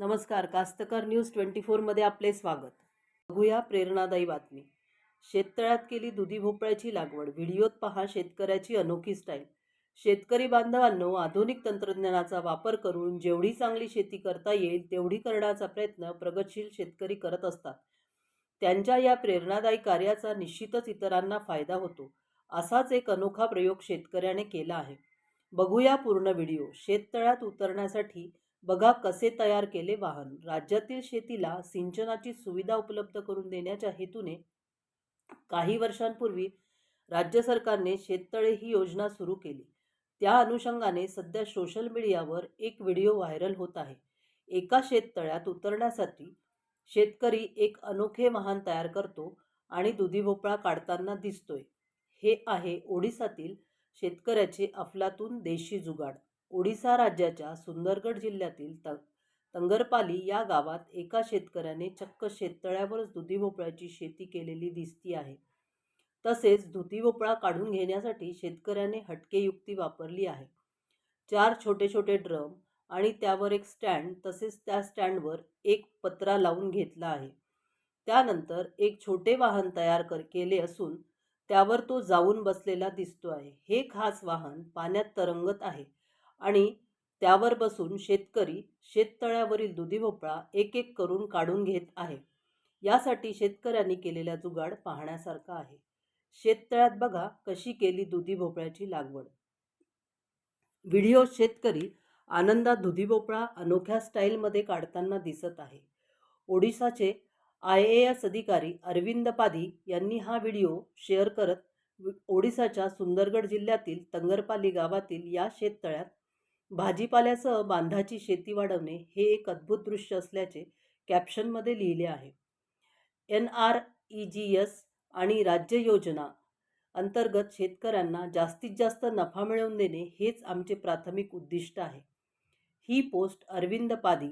नमस्कार कास्तकार news twenty फोरमध्ये आपले स्वागत. बघूया प्रेरणादायी बातमी. शेततळ्यात केली दुधी भोपळ्याची लागवड. व्हिडिओत पहा शेतकऱ्याची अनोखी स्टाईल. शेतकरी बांधवांनो आधुनिक तंत्रज्ञानाचा वापर करून जेवढी चांगली शेती करता येईल तेवढी करण्याचा प्रयत्न प्रगतशील शेतकरी करत असतात. त्यांच्या या प्रेरणादायी कार्याचा निश्चितच इतरांना फायदा होतो असाच एक अनोखा प्रयोग शेतकऱ्याने केला आहे. बघूया पूर्ण व्हिडिओ. शेततळ्यात उतरण्यासाठी बघा कसे तयार केले वाहन. राज्यातील शेतीला सिंचनाची सुविधा उपलब्ध करून देण्याच्या हेतूने काही वर्षांपूर्वी राज्य सरकारने शेततळे ही योजना सुरू केली. त्या अनुषंगाने सध्या सोशल मीडियावर एक व्हिडिओ व्हायरल होत आहे. एका शेततळ्यात उतरण्यासाठी शेतकरी एक अनोखे वाहन तयार करतो आणि दुधी भोपळा काढताना दिसतोय. हे आहे ओडिसातील शेतकऱ्याचे अफलातून देशी जुगाड. ओडिसा राज्याच्या सुंदरगड जिल्ह्यातील त तंगरपाली या गावात एका शेतकऱ्याने चक्क शेततळ्यावरच दुधी भोपळ्याची शेती केलेली दिसती आहे. तसेच धुती भोपळा काढून घेण्यासाठी शेतकऱ्याने हटके युक्ती वापरली आहे. चार छोटे छोटे ड्रम आणि त्यावर एक स्टँड तसेच त्या स्टँडवर एक पत्रा लावून घेतला आहे. त्यानंतर एक छोटे वाहन तयार कर केले असून त्यावर तो जाऊन बसलेला दिसतो आहे हे खास वाहन पाण्यात तरंगत आहे. आणि त्यावर बसून शेतकरी शेततळ्यावरील दुधी भोपळा एक एक करून काढून घेत आहे. यासाठी शेतकऱ्यांनी केलेला जुगाड पाहण्यासारखा आहे. शेततळ्यात बघा कशी केली दुधी भोपळ्याची लागवड. व्हिडिओ शेतकरी आनंदात दुधी भोपळा अनोख्या स्टाईलमध्ये काढताना दिसत आहे. ओडिसाचे आय ए एस अधिकारी अरविंद पाधी यांनी हा व्हिडिओ शेअर करत ओडिसाच्या सुंदरगड जिल्ह्यातील तंगरपाली गावातील या शेततळ्यात भाजीपाल्यासह बांधाची शेती वाढवणे हे एक अद्भुत दृश्य असल्याचे कॅप्शनमध्ये लिहिले आहे. N R E G S आणि राज्य योजना अंतर्गत शेतकऱ्यांना जास्तीत जास्त नफा मिळवून देणे हेच आमचे प्राथमिक उद्दिष्ट आहे. ही पोस्ट अरविंद पादी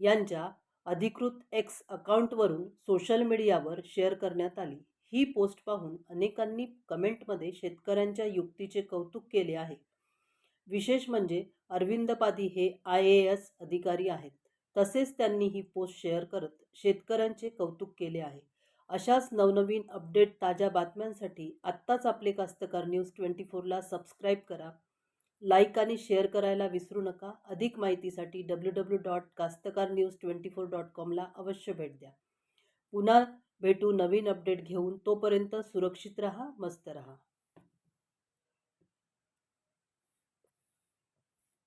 यांच्या अधिकृत एक्स अकाउंटवरून सोशल मीडियावर शेअर करण्यात आली. ही पोस्ट पाहून अनेकांनी कमेंटमध्ये शेतकऱ्यांच्या युक्तीचे कौतुक केले आहे. विशेष म्हणजे अरविंद पादी हे आय ए एस अधिकारी आहेत. तसेच त्यांनी ही पोस्ट शेअर करत शेतकऱ्यांचे कौतुक केले आहे. अशाच नवनवीन अपडेट ताज्या बातम्यांसाठी आत्ताच आपले कास्तकार न्यूज ट्वेंटी फोरला सबस्क्राईब करा. लाईक आणि शेअर करायला विसरू नका. अधिक माहितीसाठी W W dot Kastkar news twenty four dot कॉमला अवश्य भेट द्या. पुन्हा भेटू नवीन अपडेट घेऊन तोपर्यंत सुरक्षित रहा मस्त रहा.